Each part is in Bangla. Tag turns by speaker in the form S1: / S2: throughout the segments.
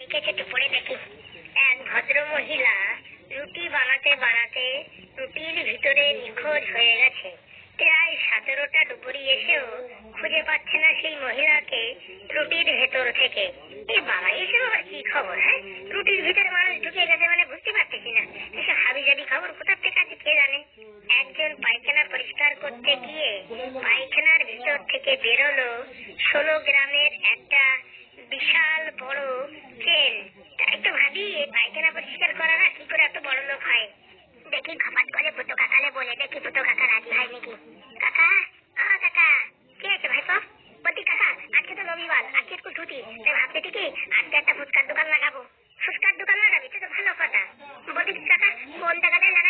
S1: লিখেছে পড়ে দেখি। এক ভদ্রমহিলা রুটি বানাতে বানাতে রুটির ভিতরে নিখোঁজ হয়ে গেছে। প্রায় সতেরোটা ডুবুরি এসেও খুঁজে পাচ্ছে না সেই মহিলাকে রুটির ভেতর থেকে। এ বাবা, এসেও আবার কি খবর হ্যাঁ? রুটির ভিতরে মানুষ ঢুকে গেছে মানে বুঝতে পারতেছি না। এসব হাবিজাবি খবর কোথার থেকে আছে কে জানে? একজন পায়খানা পরিষ্কার করতে গিয়ে পায়খানার ভিতর থেকে বেরোলো ষোলো গ্রামের একটা বিশাল বড় চেন একটু ভাবি, পায়খানা পরিষ্কার করা না, কি করে এত বড় লোক হয়? দেখি খামার করে পুতো কাকালে বলে, দেখি পুতো কাকা রাজি হয় নাকি? কাকা ও কাকা, কি আছে ভাই তো? বলছি কাকা, আজকে তো রবিবার, আজকে একটু ছুটি, তাই ভাবছি কি আজকে একটা ফুচকার দোকান লাগাবো। ফুচকার দোকান লাগাবি তো ভালো কথা। বলছি কাকা, কোন জায়গাটায় লাগাবি?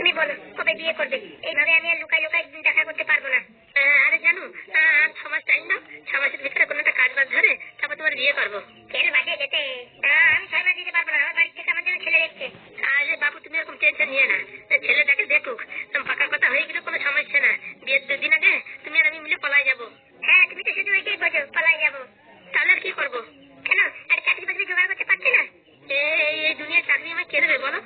S1: তুমি বলো কবে বিয়ে করবে? এইভাবে আমি আর লুকাই লুকাই দেখা করতে পারব না। আরে জানো আর ছ মাস টাইম দাও ছ মাসের ভিতরে কোনো একটা কাজ বাজ ধরে তারপর তোমার বিয়ে করব। কেন বাজে যেতে আমি ছয় মাস দিতে পারব না আমার বাড়ির থেকে আমার ছেলে দেখছে বাবু তুমি এরকম টেনশন নিয়ে না। ছেলেটাকে দেখুক কথা হয়ে কোনো সমস্যা না। বিয়ের আগে তুমি আর আমি মিলে পলাই যাব। হ্যাঁ তুমি তো শুধু ওইটাই বোঝো পলাই যাব। তাহলে আর কি করব? কেন? আর চাকরি বাকরি জোগাড় করতে পারছি না? এই দুনিয়ার চাকরি আমার কে দেবে বলো?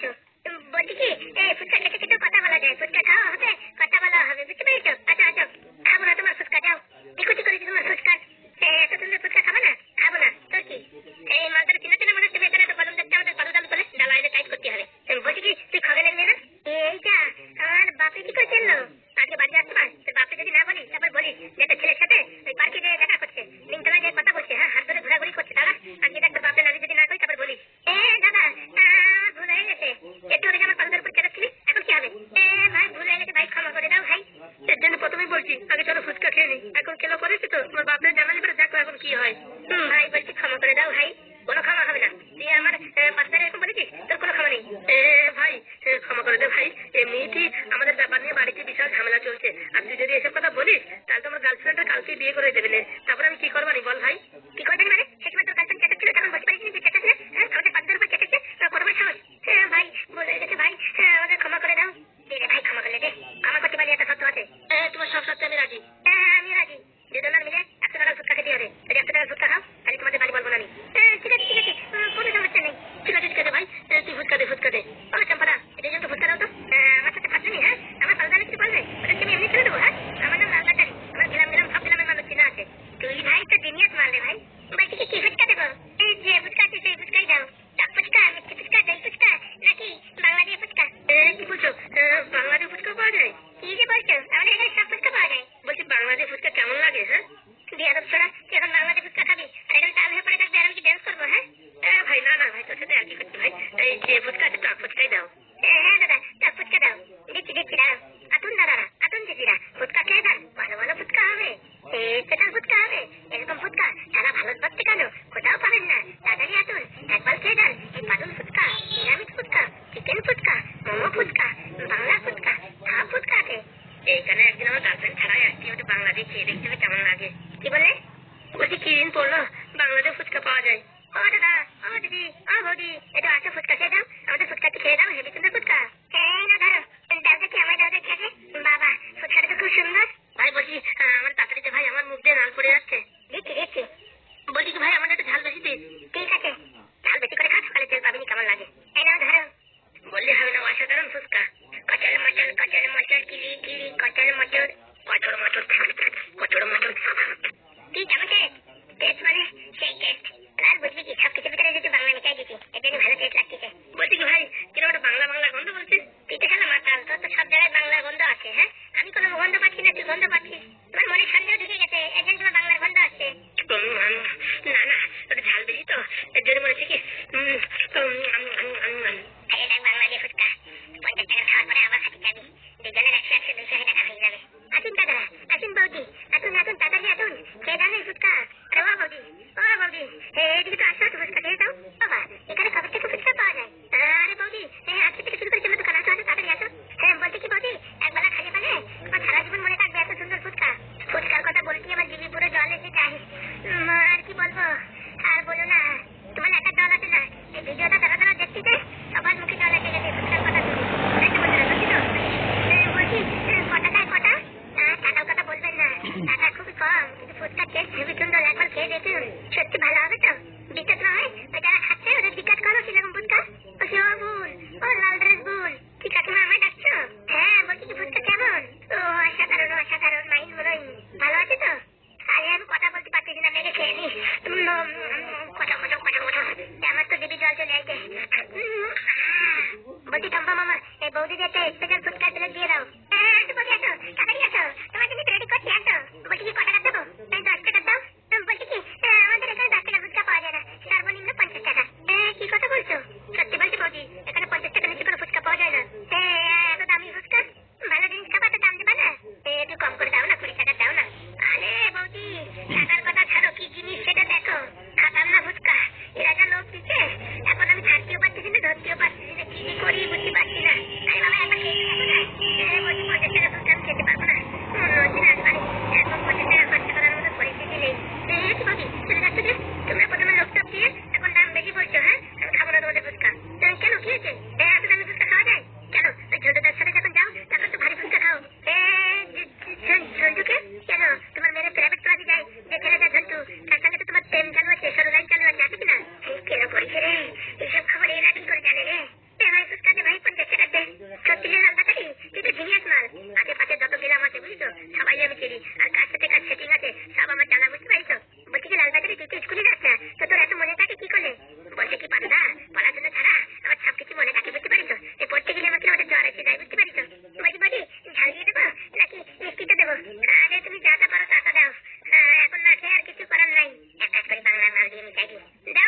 S1: picture আমি যদি এসব কথা বলি তাহলে তোমার গার্লফ্রেন্ডটা কালকে বিয়ে করে দেবে তারপর আমি কি করবানি বল ভাই? এখানে একদিন আমার গার্লফ্রেন্ড ছাড়াই আসছি ওটা বাংলাদেশে খেয়ে দেখতে হবে কেমন লাগে। কি বলে? বলছি কি দিন পড়ল? বাংলাদেশ ফুচকা পাওয়া যায়। হ্যাঁ, ধরো। খেয়ে বাবা তো খুব সুন্দর। ভাই তাড়াতাড়িতে ভাই আমার মুখ দিয়ে নাল বলছি কি ভাই একটু ঝাল বেশি দিস ঠিক আছে। ঝাল বেশি করে খা সকালে তেল পাবিনি কেমন লাগে? 你到底是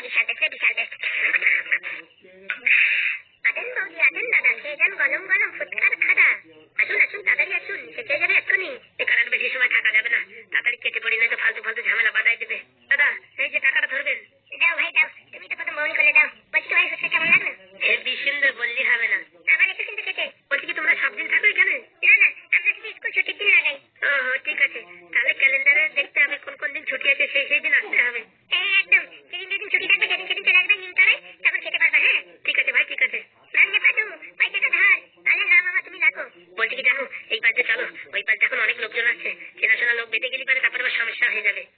S1: বিশাল দেখছে বিশাল আদেন বৌদি আদেন দাদা খেয়ে যান গলম গলম যেদিন আসতে হবে। হ্যাঁ একদম। যেদিন যেদিন ছুটি থাকবে সেদিন সেদিন চলে আসবেন নিমতলায় তখন খেতে পারবা হ্যাঁ? ঠিক আছে, ভাই, ঠিক আছে। নানলে পাদু পয়সাটা ধার। আরে না, বাবা, তুমি রাখো বলছি কি, জানো, এই পাশে চলো। ওই পাশে এখন অনেক লোকজন আছে। চেনাশোনা লোক বেঁধে গেলে পরে, তারপরে আবার সমস্যা হয়ে যাবে।